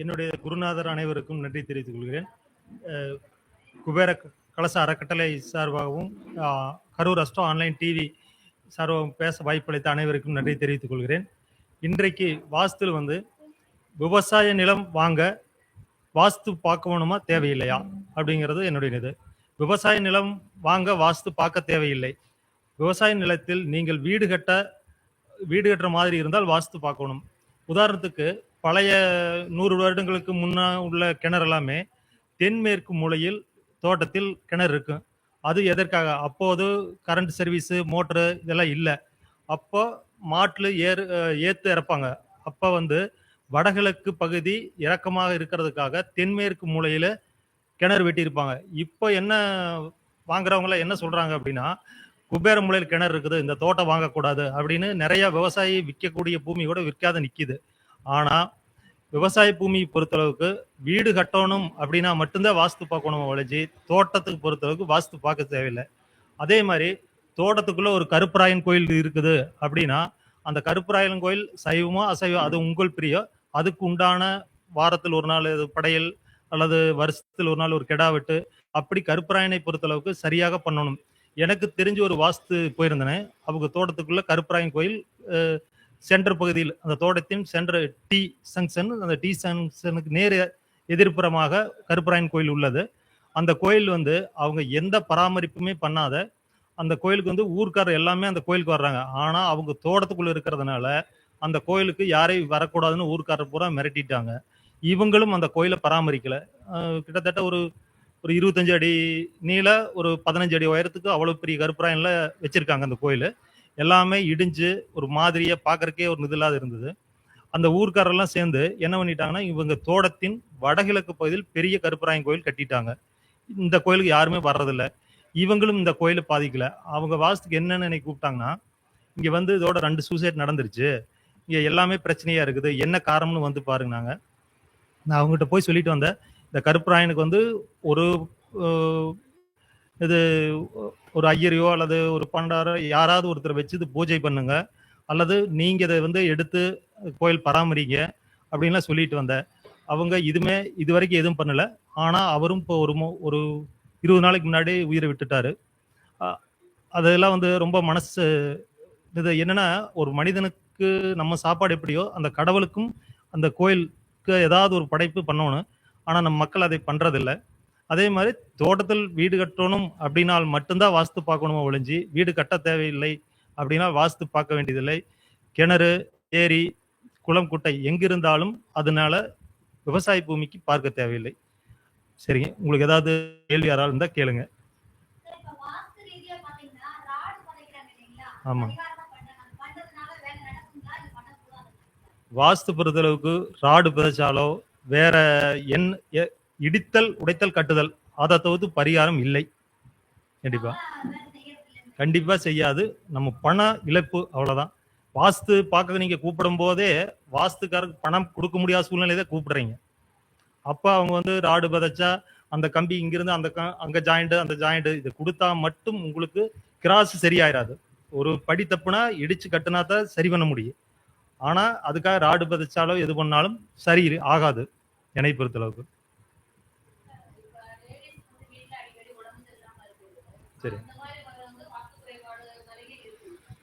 என்னுடைய குருநாதர் அனைவருக்கும் நன்றி தெரிவித்துக் கொள்கிறேன். குபேர கலச அறக்கட்டளை சார்பாகவும் கரூர் அஸ்டோ ஆன்லைன் டிவி சார்பாகவும் பேச வாய்ப்பளித்த அனைவருக்கும் நன்றி தெரிவித்துக் கொள்கிறேன். இன்றைக்கு வாஸ்துல வந்து விவசாய நிலம் வாங்க வாஸ்து பார்க்கணுமா தேவையில்லையா அப்படிங்கிறது என்னுடைய இது விவசாய நிலம் வாங்க வாஸ்து பார்க்க தேவையில்லை. விவசாய நிலத்தில் நீங்கள் வீடு கட்ட வீடு கட்டுற மாதிரி இருந்தால் வாஸ்து பார்க்கணும். உதாரணத்துக்கு பழைய நூறு வருடங்களுக்கு முன்னா உள்ள கிணறு எல்லாமே தென்மேற்கு மூலையில் தோட்டத்தில் கிணறு இருக்கும் அது எதற்காக? அப்போது கரண்ட் சர்வீஸு மோட்ரு இதெல்லாம் இல்லை. அப்போ மாட்டில் ஏறு ஏற்று இறப்பாங்க. அப்போ வந்து வடகிழக்கு பகுதி இறக்கமாக இருக்கிறதுக்காக தென்மேற்கு மூலையில் கிணறு வெட்டியிருப்பாங்க. இப்போ என்ன வாங்குறவங்கள என்ன சொல்கிறாங்க அப்படின்னா குபேர மூலையில் கிணறு இருக்குது இந்த தோட்டம் வாங்கக்கூடாது அப்படின்னு நிறைய விவசாயி விற்கக்கூடிய பூமி கூட விற்காத நிற்கிது ஆனால் விவசாய பூமி பொறுத்தளவுக்கு வீடு கட்டணும் அப்படின்னா மட்டும்தான் வாஸ்து பார்க்கணும் ஒழிஞ்சி தோட்டத்துக்கு பொறுத்தளவுக்கு வாஸ்து பார்க்க தேவையில்லை. அதே மாதிரி தோட்டத்துக்குள்ள ஒரு கருப்பராயன் கோயில் இருக்குது அப்படின்னா அந்த கருப்பராயன் கோயில் சைவமோ அசைவம் அது உங்கள் பிரியம் அதுக்கு உண்டான வாரத்தில் ஒரு நாள் படையல் அல்லது வருஷத்தில் ஒரு நாள் ஒரு கெடா வெட்டு அப்படி கருப்பராயனை பொறுத்தளவுக்கு சரியாக பண்ணணும். எனக்கு தெரிஞ்ச ஒரு வாஸ்து போயிருந்தேன். அவங்க தோட்டத்துக்குள்ள கருப்பராயன் கோயில் சென்டர் பகுதியில் அந்த தோட்டத்தின் சென்டர் டி சங்ஷன் அந்த டி சங்ஷனுக்கு நேர எதிர்ப்புறமாக கருப்பராயன் கோயில் உள்ளது. அந்த கோயில் வந்து அவங்க எந்த பராமரிப்புமே பண்ணாத அந்த கோயிலுக்கு வந்து ஊர்க்காரர் எல்லாமே அந்த கோயிலுக்கு வர்றாங்க. ஆனால் அவங்க தோட்டத்துக்குள்ள இருக்கிறதுனால அந்த கோயிலுக்கு யாரையும் வரக்கூடாதுன்னு ஊர்க்காரர் பூரா மிரட்டிட்டாங்க. இவங்களும் அந்த கோயிலை பராமரிக்கல. கிட்டத்தட்ட ஒரு ஒரு இருபத்தஞ்சு அடி நீள ஒரு பதினஞ்சு அடி உயரத்துக்கு அவ்வளோ பெரிய கருப்பராயனில் வச்சிருக்காங்க அந்த கோயில். எல்லாமே இடிஞ்சு ஒரு மாதிரியாக பார்க்கறக்கே ஒரு இது இருந்தது. அந்த ஊர்க்காரெல்லாம் சேர்ந்து என்ன பண்ணிட்டாங்கன்னா இவங்க தோட்டத்தின் வடகிழக்கு பகுதியில் பெரிய கருப்பராயன் கோயில் கட்டிட்டாங்க. இந்த கோயிலுக்கு யாருமே வர்றதில்ல. இவங்களும் இந்த கோயிலை பாதிக்கல. அவங்க வாசத்துக்கு என்னன்னு என்னை கூப்பிட்டாங்கன்னா இங்கே வந்து இதோட ரெண்டு சூசைட் நடந்துருச்சு. இங்கே எல்லாமே பிரச்சனையாக இருக்குது. என்ன காரணம்னு வந்து பாருங்க நாங்கள் நான் அவங்ககிட்ட போய் சொல்லிட்டு வந்தேன். இந்த கருப்பராயனுக்கு வந்து ஒரு இது ஒரு ஐயரையோ அல்லது ஒரு பண்டாரோ யாராவது ஒருத்தர் வச்சு இது பூஜை பண்ணுங்க. அல்லது நீங்க இதை வந்து எடுத்து கோயில் பராமரிங்க அப்படின்லாம் சொல்லிட்டு வந்தேன். அவங்க இதுமே இது வரைக்கும் எதுவும் பண்ணல. ஆனா அவரும் இப்போ ஒரு மோ- ஒரு இருபது நாளைக்கு முன்னாடி உயிரை விட்டுட்டாரு. அதெல்லாம் வந்து ரொம்ப மனசு இது என்னன்னா ஒரு மனிதனுக்கு நம்ம சாப்பாடு எப்படியோ அந்த கடவுளுக்கும் அந்த கோயிலுக்கு ஏதாவது ஒரு படைப்பு பண்ணணும். ஆனா நம்ம மக்கள் அதை பண்றதில்ல. அதே மாதிரி தோட்டத்தில் வீடு கட்டணும் அப்படின்னால் மட்டும்தான் வாஸ்து பார்க்கணுமோ ஒழிஞ்சு? வீடு கட்ட தேவையில்லை அப்படின்னா வாஸ்து பார்க்க வேண்டியதில்லை. கிணறு ஏரி குளம் குட்டை எங்கிருந்தாலும் அதனால விவசாய பூமிக்கு பார்க்க தேவையில்லை. சரிங்க. உங்களுக்கு ஏதாவது கேள்வி யாராவது இருந்தா கேளுங்க. இப்ப வாஸ்து பொறுத்தளவுக்கு ராடு புதைச்சாலோ வேற என் எ- இடித்தல் உடைத்தல் கட்டுதல். அதை தவிர்த்து பரிகாரம் இல்லை. கண்டிப்பா. கண்டிப்பா செய்யாது. நம்ம பண இழப்பு அவ்வளவுதான். வாஸ்து பார்க்க நீங்க கூப்பிடும் போதே வாஸ்துக்காரருக்கு பணம் கொடுக்க முடியாத சூழ்நிலையை தான் கூப்பிடுறீங்க. அப்ப அவங்க வந்து ராடு பதைச்சா அந்த கம்பி இங்கிருந்து அந்த க- அங்க ஜாயிண்ட் அந்த ஜாயிண்ட் இதை கொடுத்தா மட்டும் உங்களுக்கு கிராஸ் சரியாயிராது. ஒரு படி தப்புனா இடிச்சு கட்டினா தான் சரி பண்ண முடியும். ஆனா அதுக்காக ராடு பதைச்சாலோ எது பண்ணாலும் சரி ஆகாது. என்னை பொறுத்தளவுக்கு. சரி.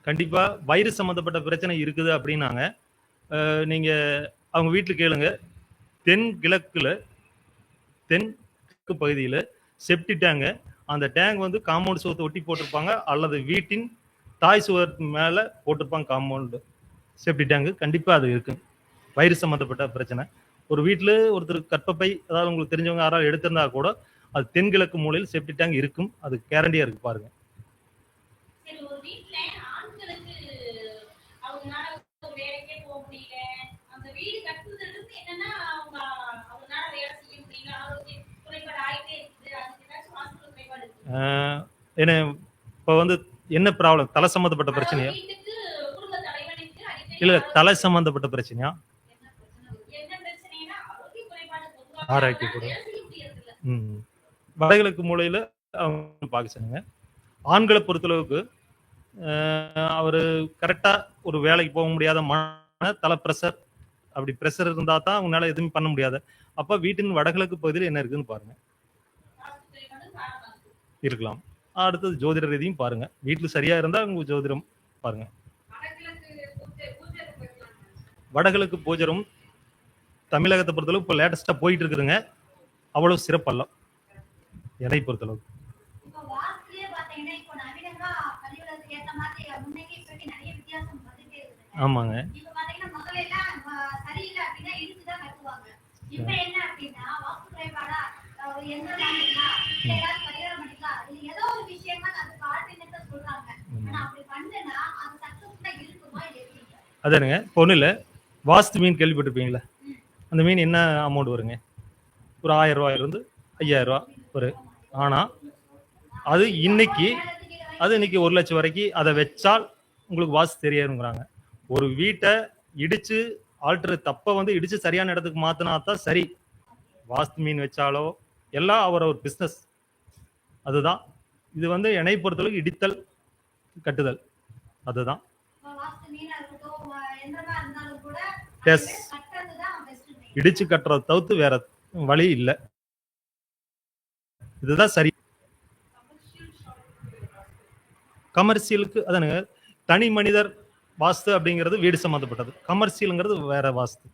கண்டிப்பாக வைரஸ் சம்மந்தப்பட்ட வயிறு பிரச்சனை இருக்குது அப்படின்னாங்க. நீங்கள் அவங்க வீட்டில் கேளுங்க. தென் கிழக்குல தென் கிழக்கு பகுதியில் செப்டி டேங்கு அந்த டேங்க் வந்து காம்பவுண்ட் சுவத்தை ஒட்டி போட்டிருப்பாங்க அல்லது வீட்டின் தாய் சுவர் மேலே போட்டிருப்பாங்க காம்பவுண்டு செப்டி டேங்கு கண்டிப்பாக அது இருக்கு. வயிறு சம்மந்தப்பட்ட பிரச்சனை. ஒரு வீட்டில் ஒருத்தர் கற்பப்பை அதாவது உங்களுக்கு தெரிஞ்சவங்க யாராவது எடுத்திருந்தா கூட அது தென்கிழக்கு மூலையில் செப்டி டேங்க் இருக்கும். அது கேரண்டியா இருக்கு பாருங்க. ஏன்னா இப்போ வந்து என்ன ப்ராப்ளம் தலை சம்பந்தப்பட்ட பிரச்சனையா? இல்ல தலை சம்பந்தப்பட்ட பிரச்சனையா? என்ன? என்ன செய்ய முடியறதில்ல. ம். வடகிழக்கு மூலையில் அவங்க பார்க்க ஆண்களை பொறுத்தளவுக்கு ஆஹ் கரெக்டாக ஒரு வேலைக்கு போக முடியாத மன தலை ப்ரெஷர் அப்படி ப்ரெஷர் இருந்தா தான் அவங்களால எதுவுமே பண்ண முடியாது. அப்போ வீட்டின் வடகிழக்கு பகுதியில் என்ன இருக்குன்னு பாருங்க. இருக்கலாம். அடுத்தது ஜோதிட ரீதியும் பாருங்க. வீட்டில் சரியா இருந்தால் உங்க ஜோதிடம் பாருங்க. வடகிழக்கு பூஜரும் தமிழகத்தை பொறுத்தளவு இப்போ லேட்டஸ்ட்டாக போயிட்டு இருக்குதுங்க. அவ்வளோ சிறப்பல்ல என்னை பொறுத்தளவு இப்போ வாஸ்துலயே பாத்தீங்கன்னா இப்போ நவீனமா கலியுகத்துக்கு ஏத்த மாதிரி முன்னைக்கு இப்படி நிறைய வித்தியாசம் வந்துட்டே இருக்குது ஆமாங்க. அதானுங்க இப்போ ஒன்றும் இல்லை வாஸ்து மீன் கேள்விப்பட்டிருப்பீங்களா? அந்த மீன் என்ன அமௌண்ட் வருங்க? ஒரு ஆயிரம் ரூபாயில இருந்து ஐயாயிரம் ரூபா ஒரு ஆனா அது இன்னைக்கு அது இன்னைக்கு ஒரு லட்சம் வரைக்கும் அதை வச்சால் உங்களுக்கு வாஸ்து தெரியாதுங்கிறாங்க ஒரு வீட்டை இடிச்சு ஆல்டர் தப்ப வந்து இடிச்சு சரியான இடத்துக்கு மாத்தினா தான் சரி. வாஸ்து மீன் வச்சாலோ எல்லாம் அவர் ஒரு பிஸ்னஸ் அதுதான். இது வந்து என்னை பொறுத்தளவுக்கு இடித்தல் கட்டுதல். அதுதான். பெஸ்ட் இடிச்சு கட்டுறத தவிர்த்து வேற வழி இல்லை. இதுதான் சரி. கமர்ஷியலுக்கு அதானுங்க தனி மனிதர் வாஸ்து அப்படிங்கிறது வீடு சம்மந்தப்பட்டது. கமர்ஷியலுங்கிறது வேற வாஸ்து.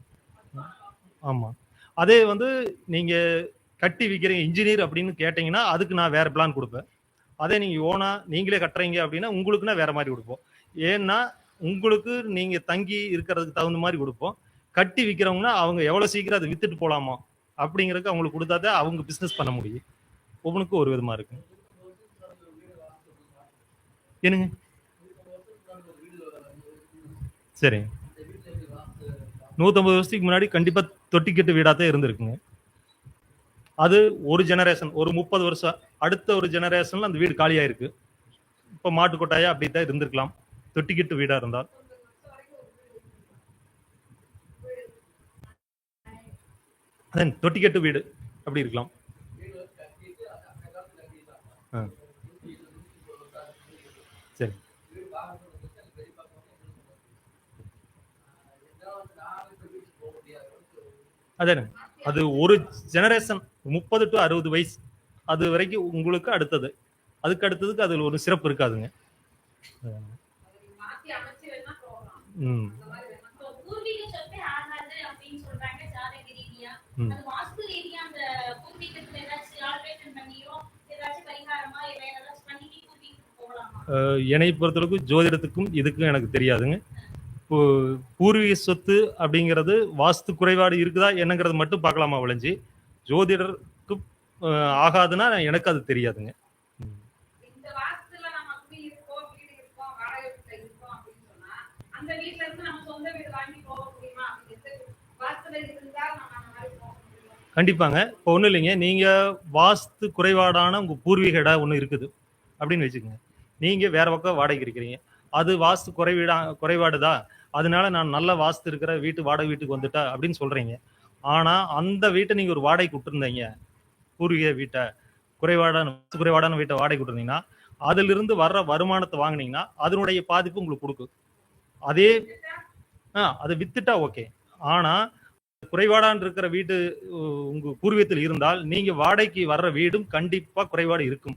ஆமாம் அதே வந்து நீங்கள் கட்டி விற்கிறீங்க இன்ஜினியர் அப்படின்னு கேட்டிங்கன்னா அதுக்கு நான் வேறு பிளான் கொடுப்பேன். அதே நீங்கள் ஓனா நீங்களே கட்டுறீங்க அப்படின்னா உங்களுக்குன்னா வேற மாதிரி கொடுப்போம். ஏன்னா உங்களுக்கு நீங்கள் தங்கி இருக்கிறதுக்கு தகுந்த மாதிரி கொடுப்போம். கட்டி விற்கிறவங்கன்னா அவங்க எவ்வளோ சீக்கிரம் அதை வித்துட்டு போகலாமா அப்படிங்கிறதுக்கு அவங்களுக்கு கொடுத்தாதான் அவங்க பிஸ்னஸ் பண்ண முடியும். ஒவ்வொன்றுக்கும் ஒரு விதமாக இருக்கு. என்னங்க? சரிங்க. நூற்றம்பது வருஷத்துக்கு முன்னாடி கண்டிப்பா தொட்டிக்கட்டு தான் இருந்திருக்குங்க. அது ஒரு ஜெனரேஷன் ஒரு முப்பது வருஷம் அடுத்த ஒரு ஜெனரேஷனில் அந்த வீடு காலியாயிருக்கு. இருக்கு மாட்டுக்கொட்டாயா மாட்டு கொட்டாயா அப்படித்தான் இருந்திருக்கலாம். தொட்டிக்கிட்டு வீடாக இருந்தால். அதன் தொட்டிக்கட்டு வீடு அப்படி இருக்கலாம். ஆ. சரி. அதானே அது ஒரு ஜெனரேஷன் முப்பது டு அறுபது வயசு. அது வரைக்கும் உங்களுக்கு அடுத்தது. அதுக்கு அடுத்ததுக்கு அதுல ஒரு சிறப்பு இருக்காதுங்க. ம். அந்த என்னை பொறுத்தளவுக்கு ஜோதிடத்துக்கும் இதுக்கும் எனக்கு தெரியாதுங்க. இப்போ பூர்வீக சொத்து அப்படிங்கிறது வாஸ்து குறைபாடு இருக்குதா என்னங்கிறது மட்டும் பார்க்கலாமா விளைஞ்சி ஜோதிடருக்கு ஆகாதுன்னா எனக்கு அது தெரியாதுங்க ம். இந்த வாஸ்துல நம்ம குடி இருக்கோம், வீடு இருக்கோம், வாடகை வீட்டுல இருக்கோம் அப்படின்னு சொன்னா, அந்த வீட்ல இருந்து நம்ம சொந்த வீடு வாங்கி போக முடியுமா? அப்படிங்கிறது வாஸ்துல இருந்தா நம்ம அந்த மாதிரி போக முடியும். கண்டிப்பாங்க. இப்போ ஒன்றும் இல்லைங்க. நீங்கள் வாஸ்து குறைபாடான உங்கள் பூர்வீக இடம் ஒன்று இருக்குது அப்படின்னு வச்சுக்கோங்க. நீங்கள் வேற பக்கம் வாடகைக்கு இருக்கிறீங்க. அது வாஸ்து குறைவீடா குறைபாடுதா? அதனால நான் நல்ல வாஸ்து இருக்கிற வீட்டு வாடகை வீட்டுக்கு வந்துட்டா அப்படின்னு சொல்கிறீங்க ஆனால் அந்த வீட்டை நீங்கள் ஒரு வாடகைக்கு விட்டுருந்தீங்க. பூர்வீக வீட்டை குறைபாடான வாஸ்து குறைபாடான வீட்டை வாடகை விட்டுருந்தீங்கன்னா அதிலிருந்து வர்ற வருமானத்தை வாங்குனீங்கன்னா அதனுடைய பாதிப்பு உங்களுக்கு கொடுக்கும். அதே ஆ அதை வித்துட்டா ஓகே ஆனால் குறைபாடான் இருக்கிற வீடு உங்க பூர்வீகத்தில் இருந்தால் நீங்க வாடகைக்கு வர்ற வீடும் கண்டிப்பா குறைபாடு இருக்கும்.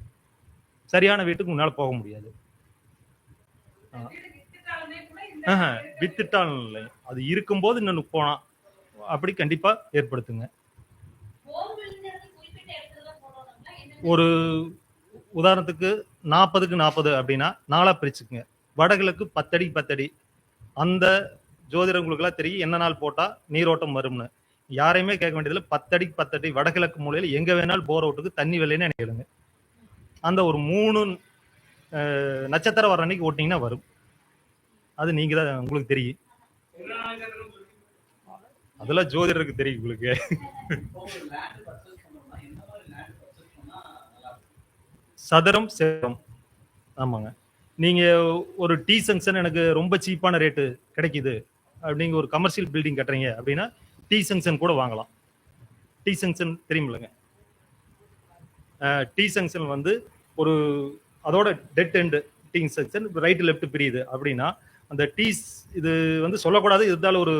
சரியான வீட்டுக்கு முன்னால போக முடியாது. வித்துட்டால் வித்துட்டாலும் இல்லை. அது இருக்கும்போது இன்னொன்னு போனா அப்படி கண்டிப்பா ஏற்படுத்துங்க. ஒரு உதாரணத்துக்கு நாற்பதுக்கு நாற்பது அப்படின்னா நாளா பிரிச்சுக்குங்க. வடகிழக்கு பத்தடி பத்தடி. அந்த ஜோதிடங்களுக்குலாம் தெரியும் என்ன நாள் போட்டா நீரோட்டம் வரும்னு. யாரையுமே கேட்க வேண்டியதில்லை. பத்தடிக்கு பத்தடி வடகிழக்கு மூலையில் எங்கே வேணாலும் போர் அவுட்டுக்கு தண்ணி வெள்ளைன்னு நினைக்கிறேங்க அந்த ஒரு மூணு நட்சத்திரம் வர அன்னைக்கு ஓட்டிங்கன்னா வரும். அது நீங்க தான் உங்களுக்கு தெரியும். அதெல்லாம் ஜோதிடருக்கு தெரியும் உங்களுக்கு. சதுரம் சேரம் ஆமாங்க. நீங்க ஒரு டி சங்ஷன் எனக்கு ரொம்ப சீப்பான ரேட்டு கிடைக்குது. அப்படிங்க ஒரு கமர்ஷியல் பில்டிங் கட்டுறீங்க அப்படின்னா டி சங்ஷன் கூட வாங்கலாம். டி சங்ஷன் தெரியுமில்லங்க. டி சங்ஷன் வந்து ஒரு அதோட dead end T junction right left பிரியுது அப்படின்னா அந்த டீஸ் இது வந்து சொல்லக்கூடாது இருந்தாலும் ஒரு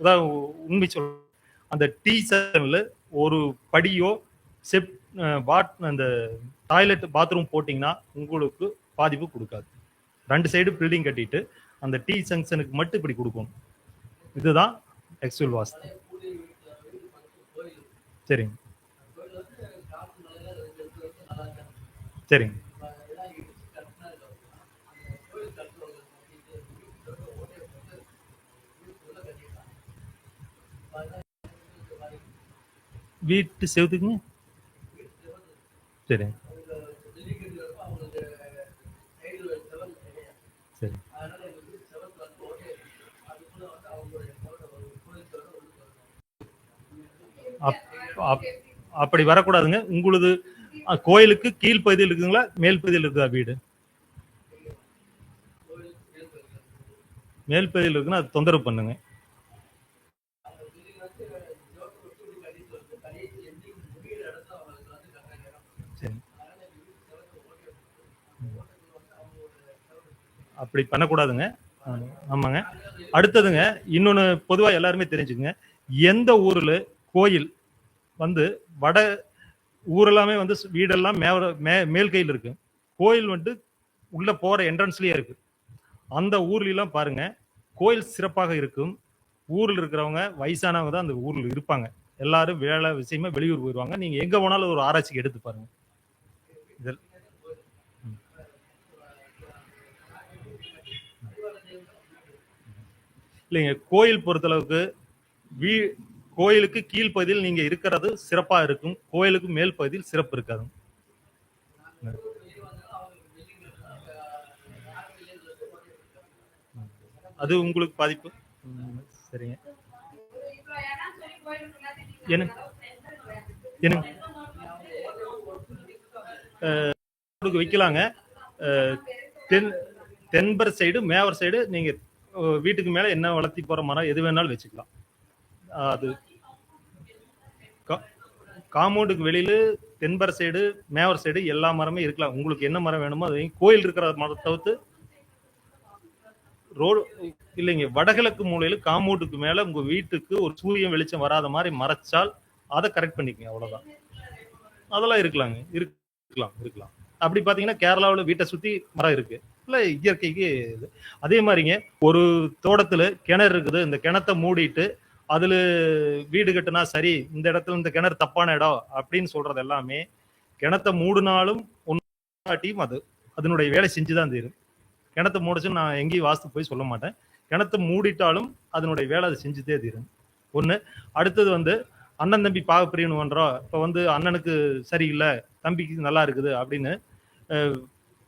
உதாரண உண்மை சொல் அந்த டீ சங்ஷனில் ஒரு படியோ செப் பாட் அந்த டாய்லெட் பாத்ரூம் போட்டிங்கன்னா உங்களுக்கு பாதிப்பு கொடுக்காது. ரெண்டு சைடு பில்டிங் கட்டிட்டு அந்த டீ சங்ஷனுக்கு மட்டும் இப்படி கொடுக்கணும். இதுதான் ஆக்சுவல் வாஸ்து. சரிங்க. சரிங்க. வீட்டு செவத்துக்குங்க? சரிங்க. அப்படி வரக்கூடாதுங்க. உங்களது கோயிலுக்கு கீழ்ப்பகுதியில் இருக்குங்களா? மேல் பகுதியில் இருக்குதா வீடு? மேல் பகுதியில் இருக்குன்னா அது தொந்தரவு பண்ணுங்க. சரி. அப்படி பண்ணக்கூடாதுங்க. ஆமாங்க. அடுத்ததுங்க இன்னொன்று பொதுவாக எல்லாருமே தெரிஞ்சுக்குங்க. எந்த ஊரில் கோயில் வந்து வட ஊரெல்லாமே வந்து வீடெல்லாம் மேவ மே மேல் கையில் இருக்கு. கோயில் வந்து உள்ள போற என்ட்ரன்ஸ்லயே இருக்கு. அந்த ஊர்லாம் பாருங்க கோயில் சிறப்பாக இருக்கும். ஊரில் இருக்கிறவங்க வயசானவங்க தான் அந்த ஊரில் இருப்பாங்க. எல்லாரும் வேலை விஷயமா வெளியூர் போயிடுவாங்க நீங்க எங்க போனாலும் ஒரு ஆராய்ச்சிக்கு எடுத்து பாருங்க. இதில் இல்லைங்க கோயில் பொறுத்தளவுக்கு வீ கோயிலுக்கு கீழ்ப்பகுதியில் நீங்க இருக்கிறது சிறப்பா இருக்கும். கோயிலுக்கு மேல் பகுதியில் சிறப்பு இருக்காது. அது உங்களுக்கு பாதிப்பு? சரிங்க. என்ன? என்ன? உங்களுக்கு வைக்கலாங்க. தென் தென்பர் சைடு மேவர் சைடு நீங்க வீட்டுக்கு மேல என்ன வளர்த்தி போற மரம் எது வேணாலும் வச்சுக்கலாம். அது காம்பவுண்டுக்கு வெளியில தென்பர் சைடு மேவர் சைடு எல்லா மரமே இருக்கலாம். உங்களுக்கு என்ன மரம் வேணுமோ அது கோயில் இருக்கிற மரத்தை தவிர்த்து ரோடு இல்லைங்க வடகிழக்கு மூலையில காம்பவுண்டுக்கு மேல உங்க வீட்டுக்கு ஒரு சூரியன் வெளிச்சம் வராத மாதிரி மறைச்சால் அதை கரெக்ட் பண்ணிக்கங்க அவ்வளவுதான். அதெல்லாம் இருக்கலாங்க இருக்கலாம் இருக்கலாம். அப்படி பாத்தீங்கன்னா கேரளாவில் வீட்டை சுத்தி மரம் இருக்கு. இல்லை இயற்கைக்கு இது. அதே மாதிரிங்க ஒரு தோட்டத்துல கிணறு இருக்குது. இந்த கிணத்தை மூடிட்டு அதுல வீடு கட்டுனா சரி இந்த இடத்துல இந்த கிணறு தப்பான இடம் அப்படின்னு சொல்றது எல்லாமே கிணத்தை மூடினாலும் ஒன்றாட்டியும் அது. அதனுடைய வேலை செஞ்சுதான் தீரும். கிணத்தை மூடிச்சு நான் எங்கேயும் வாஸ்து போய் சொல்ல மாட்டேன். கிணத்தை மூடிட்டாலும் அதனுடைய வேலை அது செஞ்சுட்டே தீரும். ஒன்று அடுத்தது வந்து அண்ணன் தம்பி பாகப்பிரியன்னு பண்ணுறோம் இப்போ வந்து அண்ணனுக்கு சரியில்லை தம்பிக்கு நல்லா இருக்குது அப்படின்னு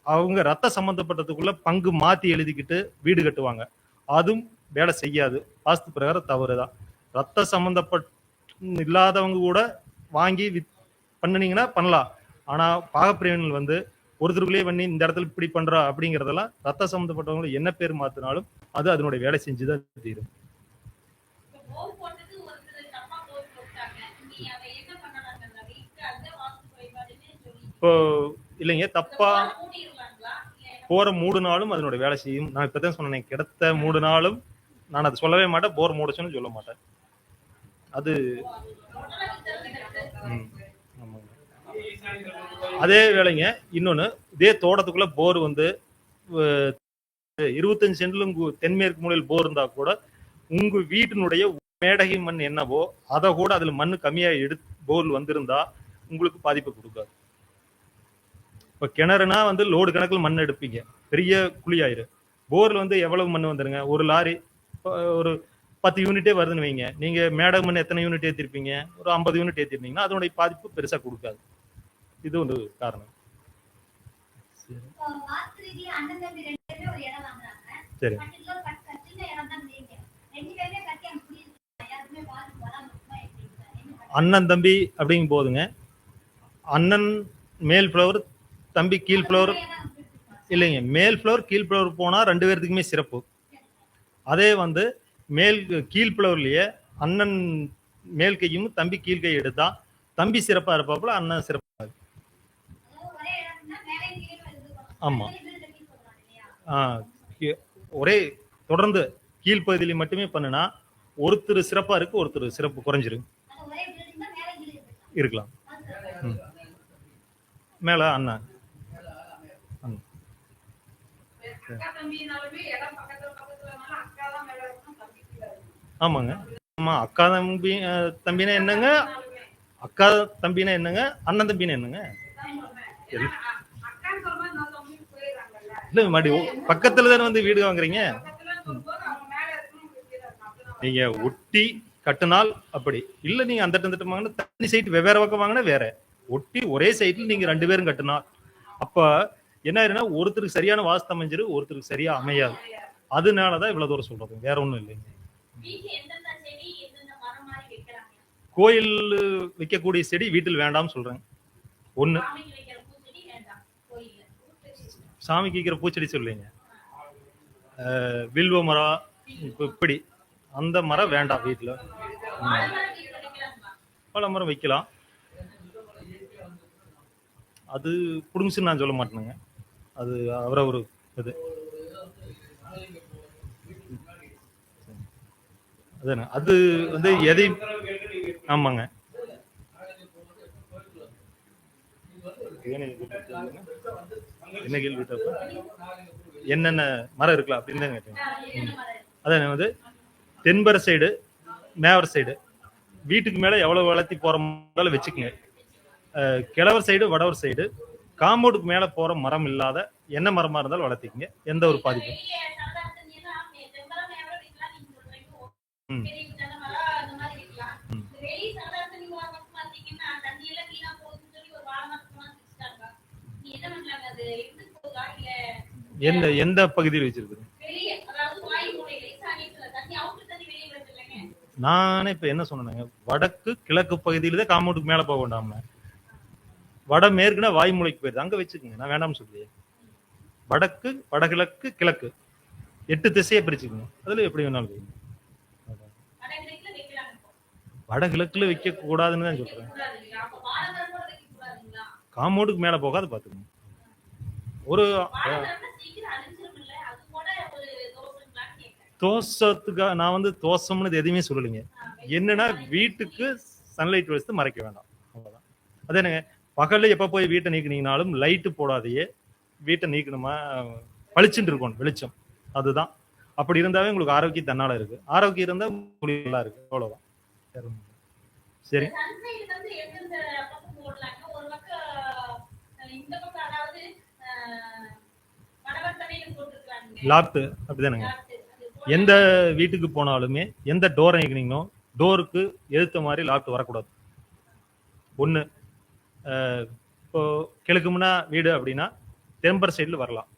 அவங்க ரத்த சம்மந்தப்பட்டதுக்குள்ள பங்கு மாற்றி எழுதிக்கிட்டு வீடு கட்டுவாங்க. அதுவும் வேலை செய்யாது. வாஸ்து பிரகாரம் தவறு தான் ரத்த சம்பந்தப்பட் இல்லாதவங்க கூட வாங்கி வித் பண்ணுனீங்கன்னா பண்ணலாம். ஆனா பாகப்பிரிவினல் வந்து ஒருத்தருக்குள்ளேயே பண்ணி இந்த இடத்துல இப்படி பண்றா அப்படிங்கறதெல்லாம் ரத்த சம்பந்தப்பட்டவங்களை என்ன பேர் மாத்தினாலும் அது அதனுடைய வேலை செஞ்சுதான் தீரும். இப்ப இல்லைங்க தப்பா போரை மூடினாலும் அதனுடைய வேலை செய்யும். நான் இப்பதான் சொன்னேன் கிடத்த மூடினாலும் நான் அதை சொல்லவே மாட்டேன் போர் மூடச்சுன்னு சொல்ல மாட்டேன். அது. அதே வேலைங்க இன்னொன்னு இதே தோட்டத்துக்குள்ள போர் வந்து இருபத்தஞ்சு சென்டிலும் தென்மேற்கு மூலையில் போர் இருந்தா கூட உங்க வீட்டினுடைய மேடகை மண் என்னவோ அதை கூட அதுல மண்ணு கம்மியா எடுத்து போர் வந்திருந்தா உங்களுக்கு பாதிப்பு கொடுக்காது. இப்ப கிணறுனா வந்து லோடு கணக்கில் மண் எடுப்பீங்க. பெரிய குழியாயிரு. போர்ல வந்து எவ்வளவு மண் வந்துருங்க? ஒரு லாரி ஒரு பத்து யூனிட்டே வருதுன்னு வைங்க. நீங்க மேடை மண் எத்தனை யூனிட் ஏத்திருப்பீங்க? ஒரு ஐம்பது யூனிட் ஏத்திருந்தீங்கன்னா அதனுடைய பாதிப்பு பெருசா கொடுக்காது. இது ஒரு காரணம். சரி. அண்ணன் தம்பி அப்படிங்கும் போதுங்க. அண்ணன் மேல் ஃப்ளவர் தம்பி கீழ் ஃப்ளவர் கொடுத்துருக்காங்க. இல்லைங்க மேல் ஃப்ளவர் கீழ் ஃப்ளவர் போனா ரெண்டு பேர்த்துக்குமே சிறப்பு. அதே வந்து மேல் கீழ் அண்ணன் மேல் கையும் தம்பி கீழ் கை தம்பி சிறப்பா இருப்பாப்புல அண்ணன் சிறப்பா ஆமாம் ஆமா. ஆ, ஒரே தொடர்ந்து கீழ்ப்பகுதியில் மட்டுமே பண்ணுனா ஒருத்தர் சிறப்பா இருக்கு ஒருத்தர் சிறப்பு குறைஞ்சிருக்கு இருக்கலாம். மேலே கீழே இருக்கலாம் மேல அண்ணா தம்பினாலுமே இடம் பக்கத்துல பக்கத்துலனால அக்கா தான் மேல இருக்கணும் தம்பி கீழ இருக்கணும். ஆமாங்க. ஆமா அக்கா தம்பி தம்பினா என்னங்க? அக்கா தம்பினா என்னங்க? அண்ணன் தம்பினா என்னங்க? இல்ல மறுபடி பக்கத்துல தானே வந்து வீடு வாங்குறீங்க? நீங்க ஒட்டி கட்டினால் அப்படி. இல்ல நீங்க அந்த தட்டு வாங்கினா தனி சைட் வெவ்வேறு பக்கம் வாங்கினா வேற. ஒட்டி ஒரே சைட்ல நீங்க ரெண்டு பேரும் கட்டினால். அப்ப என்ன ஆயிருன்னா ஒருத்தருக்கு சரியான வாஸ்து அமைஞ்சிரு ஒருத்தருக்கு சரியா அமையாது. அதனாலதான் இவ்வளவு தூரம் சொல்றது. வேற ஒண்ணும் இல்லைங்க. கோயில் வைக்கக்கூடிய செடி வீட்டில் வேண்டாம்னு சொல்றேன். ஒண்ணு. சாமிக்கு வைக்கிற பூச்செடி சொல்லுவீங்க. வில்வ மரம் இப்ப இப்படி. அந்த மரம் வேண்டாம் வீட்டுல. பல மரம் வைக்கலாம். அது புடுங்குச்சுன்னு நான் சொல்ல மாட்டேனுங்க. அது அவரை ஒரு இது. அது வந்து எதையும் ஆமாங்க. என்ன கேள்வி என்னென்ன மரம் இருக்கலாம் அப்படின்னு தான் கேட்டேன். அதான் வந்து தென்பர சைடு மேவர் சைடு. வீட்டுக்கு மேல எவ்வளவு வளர்த்தி போற மரம் வச்சுக்கோங்க. கிழவர் சைடு வடவர் சைடு. காம்பவுண்டுக்கு மேல போற மரம் இல்லாத என்ன மரமா இருந்தாலும் வளர்த்திக்கங்க. எந்த ஒரு பாதிப்பும். எந்த எந்த பகுதியில் வச்சிருக்குது? நானே இப்ப என்ன சொன்னேங்க வடக்கு கிழக்கு பகுதியில தான் காம்பவுண்டுக்கு மேல போக வேண்டாம வட மேற்குனா வாய்மூலைக்கு போயிருது அங்க வச்சுக்கோங்க நான் வேண்டாம்னு சொல்லியே வடக்கு வடகிழக்கு கிழக்கு. எட்டு திசையை பிரிச்சுக்கோங்க. அதுல எப்படி வேணாலும் இப்போ வடகிழக்குல வைக்க கூடாதுன்னு தான் சொல்றேன். கூடாது காம்பவுண்டுக்கு மேல போகாது பாத்துக்கணும் ஒரு வாழை தோசத்துக்கா நான் வந்து தோசம்னு எதுவுமே சொல்லலைங்க. என்னன்னா வீட்டுக்கு சன்லைட் வச்சு மறைக்க வேண்டாம். அவ்வளோதான் அது என்னங்க பகல்ல எப்போ போய் வீட்டை நீக்கினீங்கனாலும் லைட்டு போடாதையே வீட்டை நீக்கணுமா பளிச்சுட்டு இருக்கணும் வெளிச்சம். அதுதான். அப்படி இருந்தாவே உங்களுக்கு ஆரோக்கியம் தன்னால இருக்கு. ஆரோக்கியம் இருந்தா உங்களுக்கு நல்லா இருக்கு. அவ்வளோதான் சரி. லாப்ட் அப்படிதானுங்க. எந்த வீட்டுக்கு போனாலுமே எந்த டோரை நீக்கினீங்களோ டோருக்கு எதிர்த்த மாதிரி லாப்ட் வரக்கூடாது. ஒன்று இப்போ கிழக்கு முன்னா வீடு அப்படின்னா தெம்பர் சைடில் வரலாம்.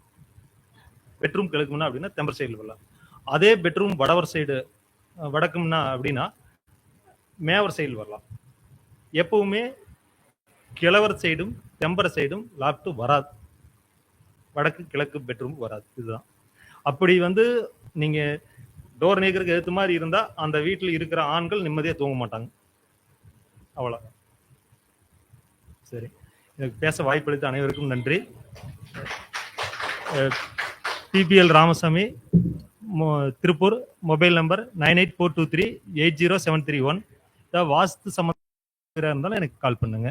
பெட்ரூம் கிழக்கு முன்னா அப்படின்னா தெம்பர் சைடில் வரலாம். அதே பெட்ரூம் வடவர் சைடு வடக்கு முன்னா அப்படின்னா மேவர் சைடில் வரலாம். எப்பவுமே கிழவர் சைடும் தெம்பர சைடும் லாப்ட் வராது. வடக்கு கிழக்கு பெட்ரூம் வராது. இதுதான். அப்படி வந்து நீங்க டோர் நீக்கிறதுக்கு எடுத்த மாதிரி இருந்தா அந்த வீட்டில் இருக்கிற ஆண்கள் நிம்மதியா தூங்க மாட்டாங்க. அவ்வளோ சரி. எனக்கு பேச வாய்ப்பளித்த அனைவருக்கும் நன்றி. PPL Ramasamy Tiruppur mobile number nine eight four two three eight zero seven three one. வாஸ்து சம்மந்தம் இருந்தாலும் எனக்கு கால் பண்ணுங்க.